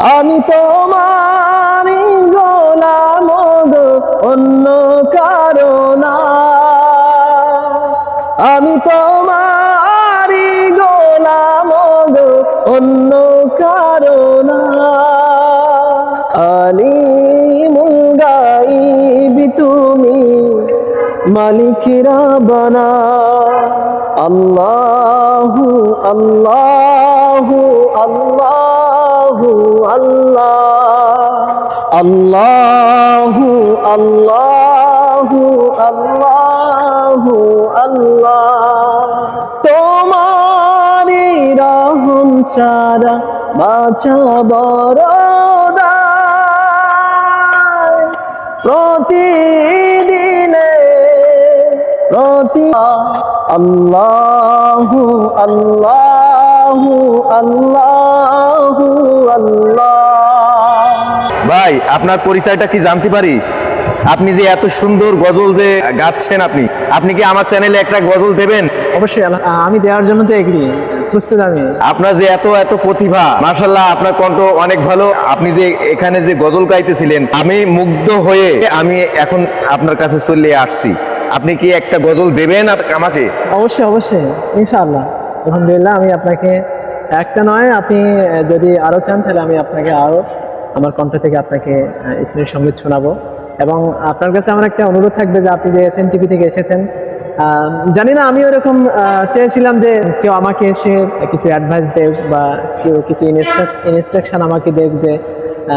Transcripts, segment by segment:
আমি তোমারই গোলাম অন্য কারণা আমি তোমারই গোলাম অন্য কারণা আলিমুল গাইবি তুমি মালিকিরা বানা আল্লাহু আল্লাহু আল্লাহু। আল্লাহ আল্লাহু। আল্লাহু আল্লাহু আল্লাহ তোমারি রহম ছাড়া বাঁচা বড়। প্রতিদিনে প্রতি আল্লাহু আল্লাহ। ভাই আপনার পরিচয়টা কি জানতে পারি? আপনি যে এত সুন্দর গজল যে গাচ্ছেন আপনি আপনি কি আমার চ্যানেলে একটা গজল দেবেন? অবশ্যই আমি দেওয়ার জন্য তো এগ্রি আমি। আপনার যে এত এত প্রতিভা মার্শাল্লাহ আপনার কণ্ঠ অনেক ভালো। আপনি যে এখানে যে গজল গাইতেছিলেন আমি মুগ্ধ হয়ে আমি এখন আপনার কাছে চলে আসছি। আপনি কি একটা গজল দেবেন আর আমাকে? অবশ্যই অবশ্যই ইনশাআল্লাহ। আলহামদুলিল্লাহ, আমি আপনাকে একটা নয়, আপনি যদি আরও চান, তাহলে আমি আপনাকে আরও আমার কণ্ঠ থেকে আপনাকে ইসলামের সংগীত শোনাবো। এবং আপনার কাছে আমার একটা অনুরোধ থাকবে যে আপনি যে এস এন টিভি থেকে এসেছেন জানি না, আমি ওরকম চেয়েছিলাম যে কেউ আমাকে এসে কিছু অ্যাডভাইস দেখ বা কেউ কিছু ইনস্ট্রাকশন আমাকে দেখ যে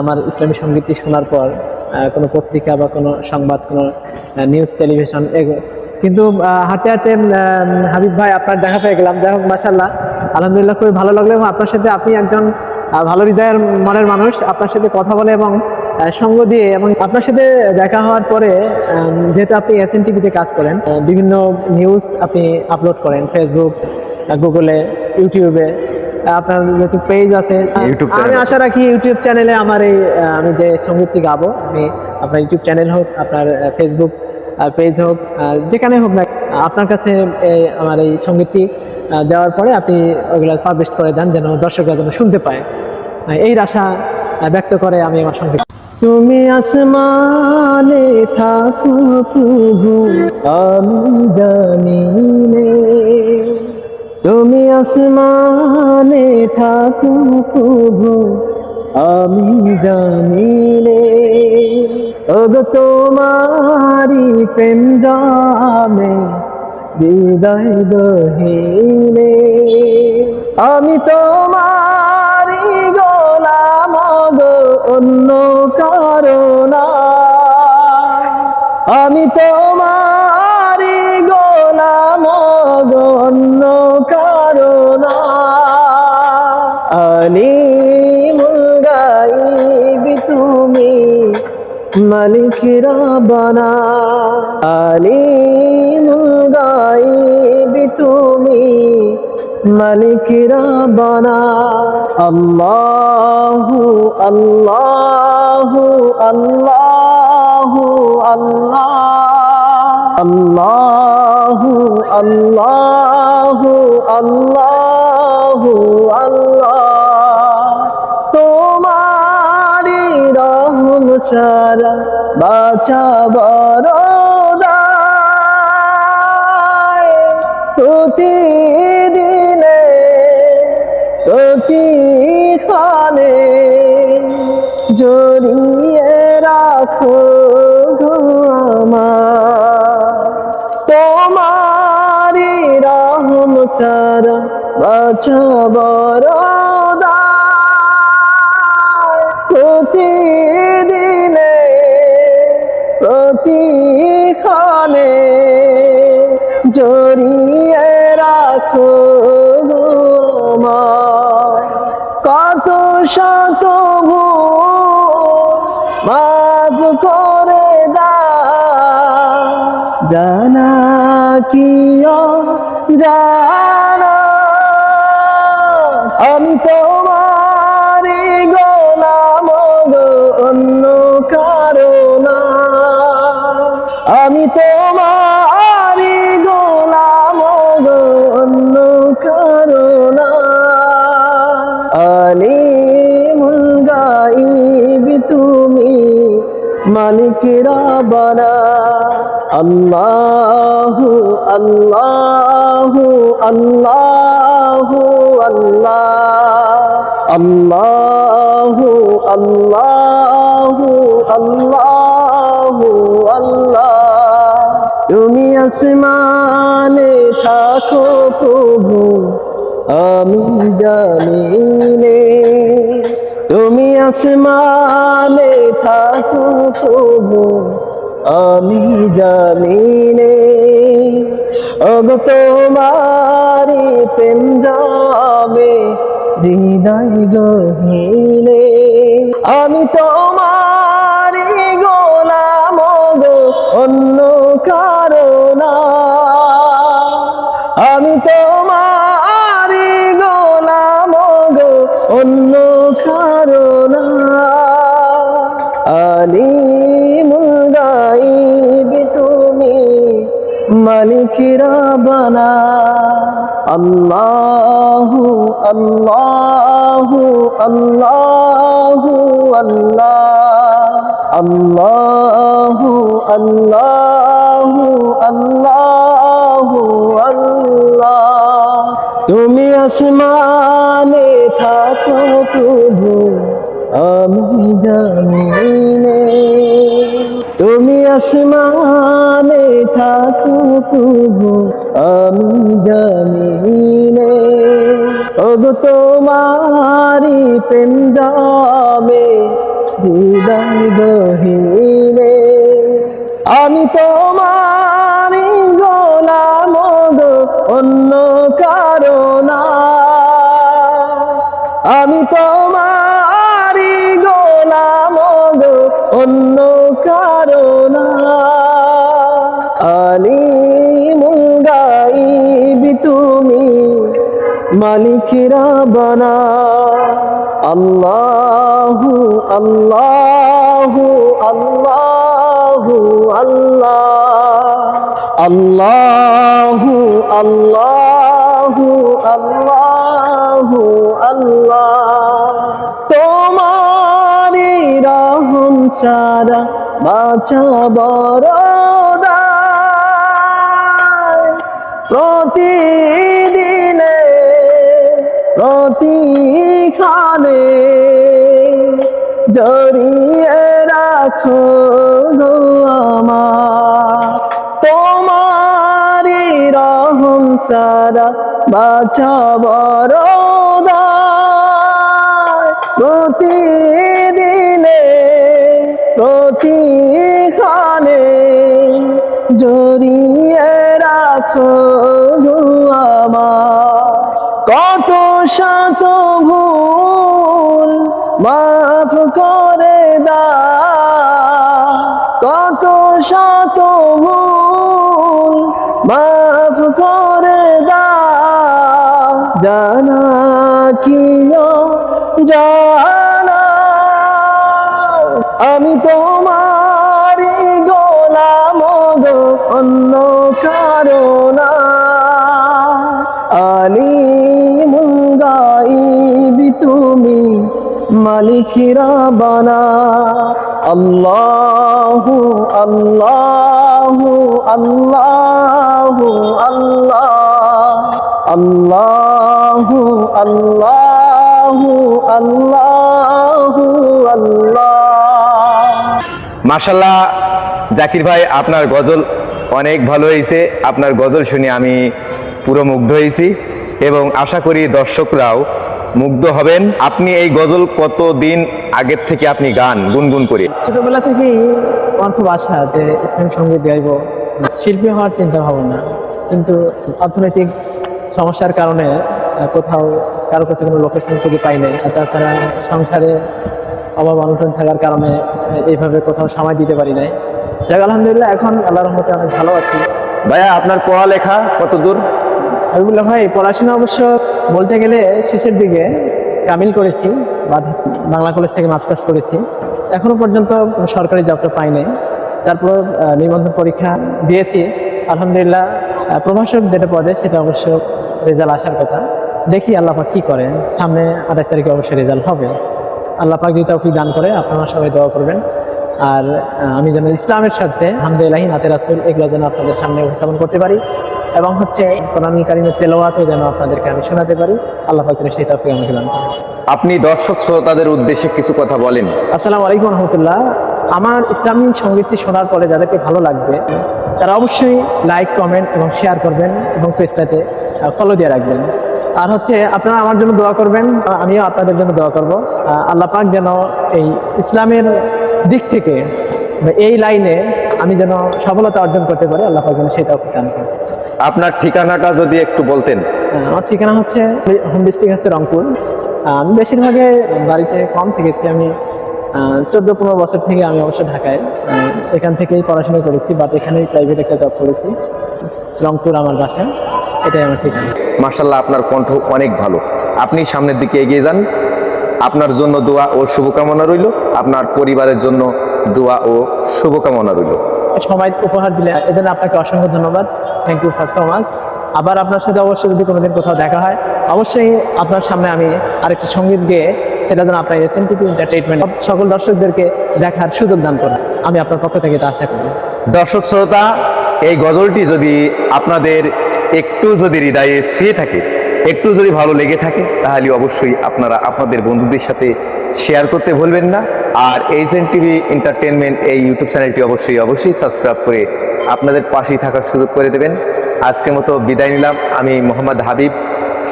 আমার ইসলামী সঙ্গীতটি শোনার পর কোনো পত্রিকা বা কোনো সংবাদ, কোনো নিউজ টেলিভিশন কিন্তু আহ, হাঁটতে হাঁটতে হাবিব ভাই আপনার দেখা পেয়ে গেলাম। যাই হোক মাসাল্লাহ আলহামদুলিল্লাহ খুবই ভালো লাগল এবং আপনার সাথে আপনি একজন ভালো হৃদয়ের মনের মানুষ। আপনার সাথে কথা বলে এবং সঙ্গ দিয়ে এবং আপনার সাথে দেখা হওয়ার পরে যেহেতু আপনি এস এন টিভিতে কাজ করেন বিভিন্ন নিউজ আপনি আপলোড করেন ফেসবুক গুগলে ইউটিউবে আপনার যেহেতু পেজ আছে আমি আশা রাখি ইউটিউব চ্যানেলে আমার এই আমি যে সঙ্গীতটি গাবো আমি আপনার ইউটিউব চ্যানেল হোক আপনার ফেসবুক পেজ হোক যেখানে হোক না, আপনার কাছে এই আমার এই সঙ্গীতটি দেওয়ার পরে আপনি ওগুলো পাবলিশ করে দেন যেন দর্শকরা যেন শুনতে পায়। এই আশা ব্যক্ত করে আমি আমার সংগীত। তুমি আসমানে থাকো প্রভু, আমি জানি নে। তুমি আসমানে থাকো প্রভু, আমি জানি রে ওগো তোমারি প্রেম জামে হৃদয় দহিনে আমি তোমারি মালিকিরা বানা আলিমুল গাইবি তুমি মালিকিরা বানা আল্লাহু আল্লাহু আল্লাহু আল্লাহ। আল্লাহু আল্লাহু আল্লাহু। সারা বাছা বড়। প্রতিদিনে প্রতিক্ষণে জড়িয়ে রাখো তোমারি রহম সারা বাছা জানা কি জানা? আমি তোমার গোলাম গো, অন্য কারণা আমি তোমার গোলাম গো, অন্য কারণা আলিমুল গা মালিক রাবানা। আল্লাহু আল্লাহু আল্লাহু, আল্লাহ। আল্লাহু আল্লাহু আল্লাহু, আল্লাহ। তুমি আসমানে থাকো প্রভু, আমি জানিনে তুমি আসমানে থাকো প্রভু আমি জানিনে অগ তোমারি প্রেম যাবে হৃদয় গহীনে। আমি তোমারি গোলাম গো অন্য কারণা আমি তোমারি গোলাম গো অন্য কারণা আলিমুল আল্লাহু আল্লাহু আল্লাহু আল্লাহ। আল্লাহু আল্লাহু আল্লাহু আল্লাহ। তুমি আসমানে থাকো প্রভু, আমি জানিনে তুমি আসমানে প্রভু আমি জানিনে ওগো তোমারি প্রেম হৃদয় আমি তোমারি গোলাম গো, অন্য কারণা আমি তোমারি অন্য মালিক রাবানা আল্লাহু আল্লাহু আল্লাহু, আল্লাহ। আল্লাহু আল্লাহু আল্লাহু, আল্লাহ। তোমারি রহম সারা বাছা বড় প্রতিদিনে প্রতিখানে জড়িয়ে রাখো গো আমার। তোমারি রহম সারা বাছা বড় প্রতিদিনে প্রতিখানে জড়িয়ে রাখো আমার। শত ভুল, মাফ করে দা। কত শত ভুল, মাফ করে দা। জানা কিও জানা। আমি তোমারি মালিক রাবানা আল্লাহু আল্লাহু আল্লাহু, আল্লাহ। আল্লাহু আল্লাহু আল্লাহু, আল্লাহ। মাশাল্লাহ জাকির ভাই, আপনার গজল অনেক ভালো হয়েছে আপনার গজল শুনে আমি পুরো মুগ্ধ হয়েছি এবং আশা করি দর্শকরাও মুগ্ধ হবেন। আপনি এই গজল কতদিন আগের থেকে আপনি গান গুনগুন করে? ছোটবেলা থেকেই আমার খুব আশা যে ইসলাম সংগীত গাইব। শিল্পী হওয়ার চিন্তা ভাবনা। কিন্তু অর্থনৈতিক সমস্যার কারণে কোথাও কারও কাছে কোনো লোকেশন খুঁজে পাই নাই। তাছাড়া সংসারে অভাব অনটন থাকার কারণে এইভাবে কোথাও সময় দিতে পারি নাই। যাক আলহামদুলিল্লাহ এখন আল্লাহর রহমতে অনেক ভালো আছি। ভাইয়া আপনার পড়ালেখা কত দূর হাবিবুল্লাহ ভাই, পড়াশোনা অবশ্য বলতে গেলে শেষের দিকে কামিল করেছি বাংলা কলেজ থেকে মাস্টার্স করেছি। এখনও পর্যন্ত সরকারি জবটা পাই নাই তারপর নিবন্ধন পরীক্ষা দিয়েছি। আলহামদুলিল্লাহ প্রভাষক যেটা পদে, সেটা অবশ্য রেজাল্ট আসার কথা। দেখি আল্লাহ পাক কি করে সামনে আঠাশ তারিখে অবশ্যই রেজাল্ট হবে। আল্লাহ পাক যদি তৌফিক দান করে, আপনারা সবাই দোয়া করবেন। আর আমি যেন ইসলামের সাথে হামদুলিল্লাহি নাতে রাসুল, এগুলো যেন আপনাদের সামনে উপস্থাপন করতে পারি। এবং হচ্ছে কোরআন কারিমের তেলাওয়াতও যেন আপনাদেরকে আমি শোনাতে পারি। আল্লাহ পাকের সেই তফিক আমাকে দান আপনি দর্শক শ্রোতাদের উদ্দেশ্যে কিছু কথা বলেন। আসসালামু আলাইকুম রহমতুল্লাহ। আমার ইসলামী সঙ্গীতটি শোনার পরে যাদেরকে ভালো লাগবে তারা অবশ্যই লাইক কমেন্ট এবং শেয়ার করবেন এবং পেজটাতে ফলো দিয়ে রাখবেন। আর হচ্ছে আপনারা আমার জন্য দোয়া করবেন আমিও আপনাদের জন্য দোয়া করব। আল্লাহ পাক যেন এই ইসলামের দিক থেকে এই লাইনে আমি যেন সফলতা অর্জন করতে পারি আল্লাহ পাক যেন সেটাও দান করেন। আপনার ঠিকানাটা যদি একটু বলতেন। আমার ঠিকানা হচ্ছে হোম ডিস্ট্রিক্ট হচ্ছে রংপুর। আমি বেশিরভাগে বাড়িতে কম থেকেছি। আমি চোদ্দ পনেরো বছর থেকে আমি অবশ্য ঢাকায়। এখান থেকেই পড়াশোনা করেছি বাট এখানেই প্রাইভেট একটা জব করেছি। রংপুর আমার বাসা এটাই আমার ঠিকানা। মার্শাল্লাহ আপনার কণ্ঠ অনেক ভালো। আপনি সামনের দিকে এগিয়ে যান। আপনার জন্য দোয়া ও শুভকামনা রইল। আপনার পরিবারের জন্য দোয়া ও শুভকামনা রইল। সময় উপহার দিলে এজন্য আপনাকে অসংখ্য ধন্যবাদ। Thank you for so much আবার আপনার সাথে অবশ্যই যদি কোনোদিন কোথাও দেখা হয়, অবশ্যই আপনার সামনে আমি আরেকটি সংগীত গেয়ে সেটা যেন আপনার এস এন টিভি এন্টারটেনমেন্ট সকল দর্শকদেরকে দেখার সুযোগ দান করেন। আমি আপনার পক্ষ থেকে এটা আশা করি। দর্শক শ্রোতা, এই গজলটি যদি আপনাদের একটু যদি হৃদয়ে ছুঁয়ে থাকে, একটু যদি ভালো লেগে থাকে, তাহলে অবশ্যই আপনারা আপনাদের বন্ধুদের সাথে শেয়ার করতে ভুলবেন না। আর এইচএন টিভি এন্টারটেনমেন্ট এই ইউটিউব চ্যানেলটি অবশ্যই অবশ্যই সাবস্ক্রাইব করে আপনাদের পাশেই থাকার সুযোগ করে দেবেন। আজকের মতো বিদায় নিলাম। আমি মোহাম্মদ হাবিব।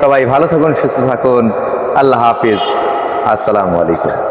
সবাই ভালো থাকুন, সুস্থ থাকুন। আল্লাহ হাফিজ। আসসালামু আলাইকুম।